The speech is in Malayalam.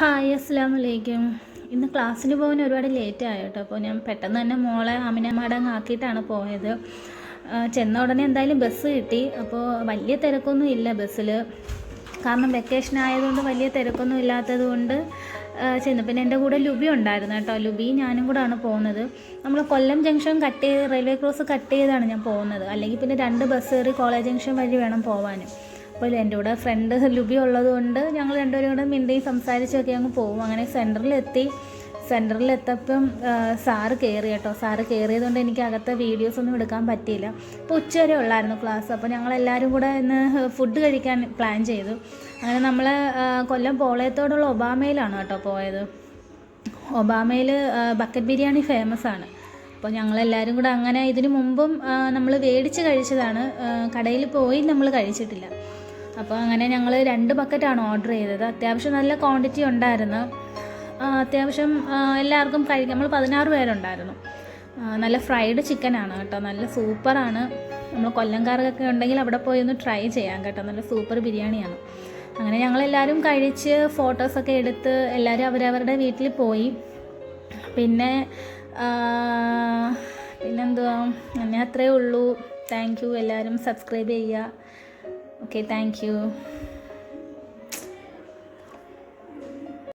ഹായ് അസ്സാം വലൈക്കും ഇന്ന് ക്ലാസ്സിന് പോകാൻ ഒരുപാട് ലേറ്റ് ആയിട്ടോ അപ്പോൾ ഞാൻ പെട്ടെന്ന് തന്നെ മോളെ അമിനമാടങ്ങ് ആക്കിയിട്ടാണ് പോയത്. ചെന്ന ഉടനെ എന്തായാലും ബസ് കിട്ടി. അപ്പോൾ വലിയ തിരക്കൊന്നും ഇല്ല ബസ്സിൽ കാരണം വെക്കേഷൻ ആയതുകൊണ്ട് വലിയ തിരക്കൊന്നും ഇല്ലാത്തത് കൊണ്ട് ചെന്നു. പിന്നെ എന്റെ കൂടെ ലുബി ഉണ്ടായിരുന്നു കേട്ടോ. ലുബി ഞാനും കൂടാണ് പോകുന്നത്. നമ്മൾ കൊല്ലം ജംഗ്ഷൻ കട്ട് ചെയ്ത് റെയിൽവേ ക്രോസ് കട്ട് ചെയ്താണ് ഞാൻ പോകുന്നത്. അല്ലെങ്കിൽ പിന്നെ രണ്ട് ബസ് കയറി കോളേജ് ജംഗ്ഷൻ വഴി വേണം പോകാൻ അപ്പോൾ എന്റെ കൂടെ ഫ്രണ്ട് ലുബി ഉള്ളതുകൊണ്ട് ഞങ്ങൾ രണ്ടുപേരും കൂടെ മിണ്ടി സംസാരിച്ചൊക്കെ അങ്ങ് പോകും. അങ്ങനെ സെന്ററിലെത്തി. സെന്ററിലെത്തപ്പം സാറ് കയറി കേട്ടോ. സാറ് കയറിയതുകൊണ്ട് എനിക്ക് അകത്തെ വീഡിയോസ് ഒന്നും എടുക്കാൻ പറ്റിയില്ല. അപ്പോൾ ഉച്ചവരെ ഉള്ളായിരുന്നു ക്ലാസ് അപ്പോൾ ഞങ്ങളെല്ലാവരും കൂടെ ഇന്ന് ഫുഡ് കഴിക്കാൻ പ്ലാൻ ചെയ്തു. അങ്ങനെ നമ്മൾ കൊല്ലം പോളയത്തോടുള്ള ഒബാമയിലാണ് കേട്ടോ പോയത്. ഒബാമയിൽ ബക്കറ്റ് ബിരിയാണി ഫേമസ് ആണ്. അപ്പോൾ ഞങ്ങളെല്ലാവരും കൂടെ അങ്ങനെ ഇതിനു മുമ്പും നമ്മൾ മേടിച്ച് കഴിച്ചതാണ്. കടയിൽ പോയി നമ്മൾ കഴിച്ചിട്ടില്ല. അപ്പോൾ അങ്ങനെ ഞങ്ങൾ രണ്ട് ബക്കറ്റാണ് ഓർഡർ ചെയ്തത്. അത്യാവശ്യം നല്ല ക്വാണ്ടിറ്റി ഉണ്ടായിരുന്നു. അത്യാവശ്യം എല്ലാവർക്കും കഴിക്കാം നമ്മൾ പതിനാറ് പേരുണ്ടായിരുന്നു. നല്ല ഫ്രൈഡ് ചിക്കനാണ് കേട്ടോ. നല്ല സൂപ്പറാണ് നമ്മൾ കൊല്ലംകാർക്കൊക്കെ ഉണ്ടെങ്കിൽ അവിടെ പോയി ഒന്ന് ട്രൈ ചെയ്യാം കേട്ടോ. നല്ല സൂപ്പർ ബിരിയാണിയാണ്. അങ്ങനെ ഞങ്ങളെല്ലാവരും കഴിച്ച് ഫോട്ടോസൊക്കെ എടുത്ത് എല്ലാവരും അവരവരുടെ വീട്ടിൽ പോയി. പിന്നെ പിന്നെന്തുവാ? അങ്ങനെ അത്രയേ ഉള്ളൂ. താങ്ക് യു എല്ലാവരും സബ്സ്ക്രൈബ് ചെയ്യുക. Okay thank you